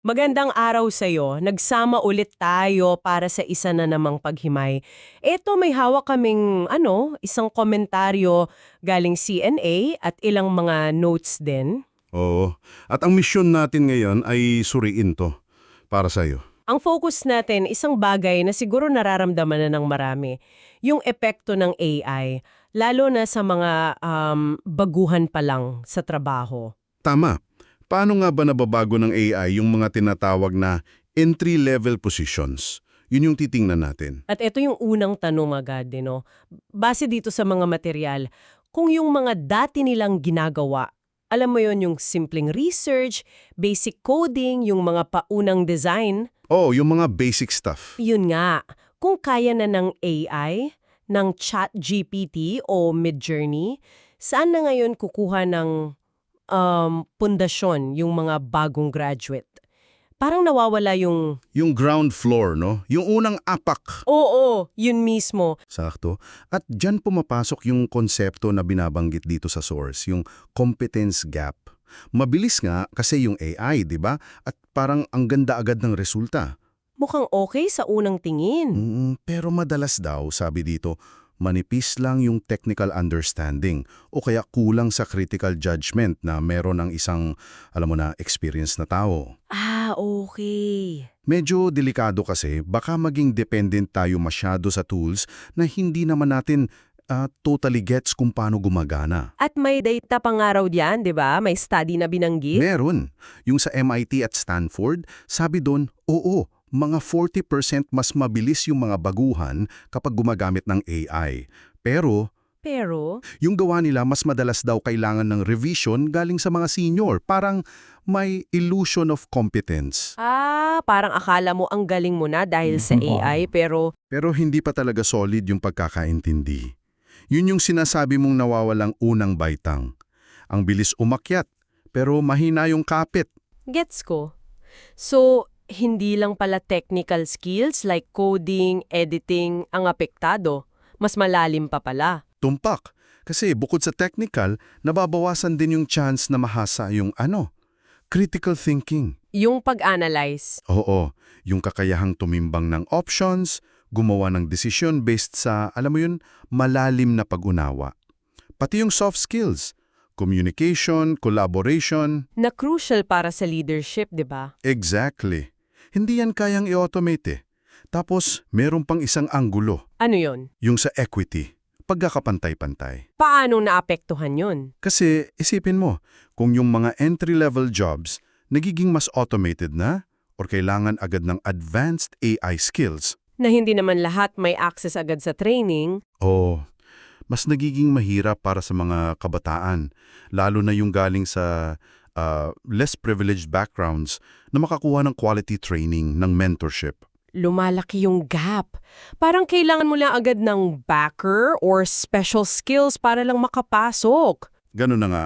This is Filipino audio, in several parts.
Magandang araw sa'yo. Nagsama ulit tayo para sa isa na namang paghimay. Eto may hawak kaming ano, isang komentaryo galing CNA at ilang mga notes din. Oo. At ang misyon natin ngayon ay suriin to para sa'yo. Ang focus natin, isang bagay na siguro nararamdaman na ng marami, yung epekto ng AI, lalo na sa mga um, baguhan pa lang sa trabaho. Tama. Paano nga ba nababago ng AI yung mga tinatawag na entry-level positions? Yun yung titingnan natin. At ito yung unang tanong agad, din, no? Base dito sa mga material, kung yung mga dati nilang ginagawa, alam mo yon yung simpleng research, basic coding, yung mga paunang design, Oo, yung mga basic stuff. yun nga, kung kaya na ng AI, ng chat GPT o Midjourney, saan na ngayon kukuha ng um, pundasyon yung mga bagong graduate? Parang nawawala yung, Yung ground floor, no? Yung unang apak. oo, yun mismo. Sakto. At dyan pumapasok yung konsepto na binabanggit dito sa source, yung competence gap. Mabilis nga kasi yung AI, di ba? At parang ang ganda agad ng resulta. Mukhang okay sa unang tingin. Mm, pero madalas daw, sabi dito, manipis lang yung technical understanding o kaya kulang sa critical judgment na meron ng isang, alam mo na, experience na tao. Ah, okay. Medyo delikado kasi baka maging dependent tayo masyado sa tools na hindi naman natin ah, totally gets kung paano gumagana. At may data pang araw diyan, 'di ba? May study na binanggit. Meron. Yung sa MIT at Stanford, sabi doon, oo, mga 40% mas mabilis yung mga baguhan kapag gumagamit ng AI. Pero Pero, yung gawa nila mas madalas daw kailangan ng revision galing sa mga senior. Parang may illusion of competence. ah, parang akala mo ang galing mo na dahil sa AI, pero Pero hindi pa talaga solid yung pagkakaintindi. Yun yung sinasabi mong nawawalang unang baitang. Ang bilis umakyat, pero mahina yung kapit. gets ko. So, hindi lang pala technical skills like coding, editing ang apektado. Mas malalim pa pala. Tumpak. Kasi bukod sa technical, nababawasan din yung chance na mahasa yung ano, critical thinking. Yung pag-analyze. Oo, yung kakayahang tumimbang ng options, gumawa ng desisyon based sa, alam mo yun, malalim na pag-unawa. Pati yung soft skills, communication, collaboration, Na crucial para sa leadership, 'di ba? exactly. Hindi yan kayang i-automate eh. Tapos, meron pang isang anggulo, Ano 'yon? yung sa equity, pagkakapantay-pantay. Paano naapektuhan 'yon? Kasi isipin mo, kung yung mga entry-level jobs nagiging mas automated na or kailangan agad ng advanced AI skills, Na hindi naman lahat may access agad sa training. o mas nagiging mahirap para sa mga kabataan, lalo na yung galing sa ah, less privileged backgrounds na makakuha ng quality training, ng mentorship. lumalaki yung gap. Parang kailangan mo lang agad ng backer or special skills para lang makapasok. Ganun na nga,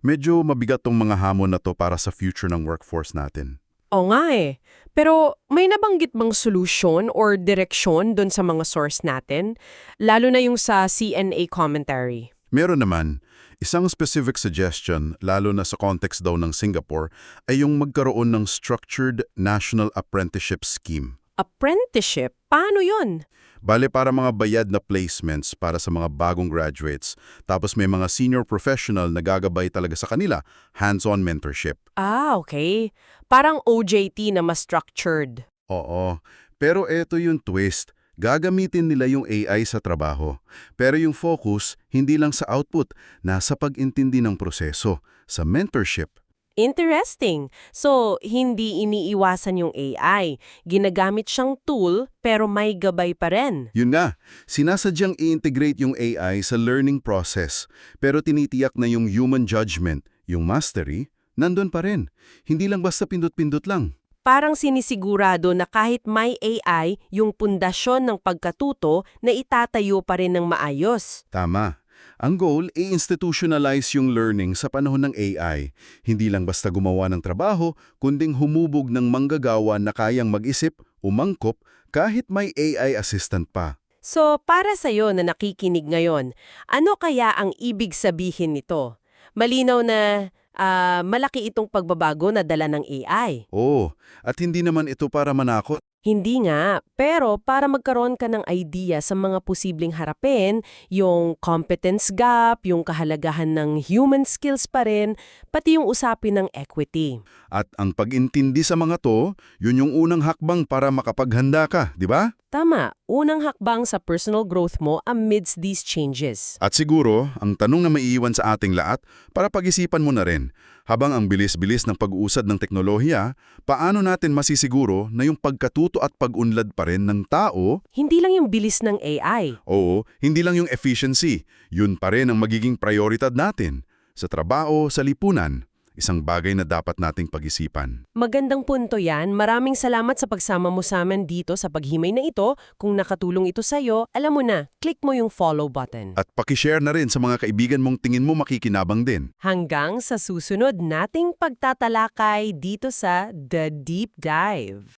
medyo mabigat tong mga hamon na to para sa future ng workforce natin. O nga eh. Pero may nabanggit bang solution or direksyon doon sa mga source natin? Lalo na yung sa CNA commentary. Meron naman, isang specific suggestion, lalo na sa context daw ng Singapore, ay yung magkaroon ng structured national apprenticeship scheme. Apprenticeship? Paano yon? Bale para mga bayad na placements para sa mga bagong graduates. Tapos may mga senior professional na gagabay talaga sa kanila, hands-on mentorship. Ah, okay. Parang OJT na mas structured. Oo, pero eto yung twist. Gagamitin nila yung AI sa trabaho. Pero yung focus, hindi lang sa output, nasa pag-intindi ng proseso, sa mentorship. Interesting. So, hindi iniiwasan yung AI. Ginagamit siyang tool pero may gabay pa rin. Yun nga, sinasadyang i-integrate yung AI sa learning process, pero tinitiyak na yung human judgment, yung mastery, nandun pa rin. Hindi lang basta pindot-pindot lang. Parang sinisigurado na kahit may AI, yung pundasyon ng pagkatuto na itatayo pa rin ng maayos. Tama. Ang goal, i-institutionalize yung learning sa panahon ng AI. Hindi lang basta gumawa ng trabaho, kunding humubog ng manggagawa na kayang mag-isip, umangkop, kahit may AI assistant pa. So, para sa'yo na nakikinig ngayon, ano kaya ang ibig sabihin nito? Malinaw na ah, malaki itong pagbabago na dala ng AI. Oo, at hindi naman ito para manakot. Hindi nga, pero para magkaroon ka ng idea sa mga posibleng harapin, yung competence gap, yung kahalagahan ng human skills pa rin, pati yung usapin ng equity. At ang pag-intindi sa mga to, yun yung unang hakbang para makapaghanda ka, di ba? Tama, unang hakbang sa personal growth mo amidst these changes. At siguro, ang tanong na maiiwan sa ating lahat, para pag-isipan mo na rin, habang ang bilis-bilis ng pag-uusad ng teknolohiya, paano natin masisiguro na yung pagkatuto at pag-unlad pa rin ng tao, Hindi lang yung bilis ng AI. oo, hindi lang yung efficiency, yun pa rin ang magiging prioridad natin. Sa trabaho, sa lipunan, isang bagay na dapat nating pag-isipan. Magandang punto yan. Maraming salamat sa pagsama mo sa amin dito sa paghimay na ito. Kung nakatulong ito sa'yo, alam mo na, click mo yung follow button. At pakishare na rin sa mga kaibigan mong tingin mo makikinabang din. Hanggang sa susunod nating pagtatalakay dito sa The Deep Dive.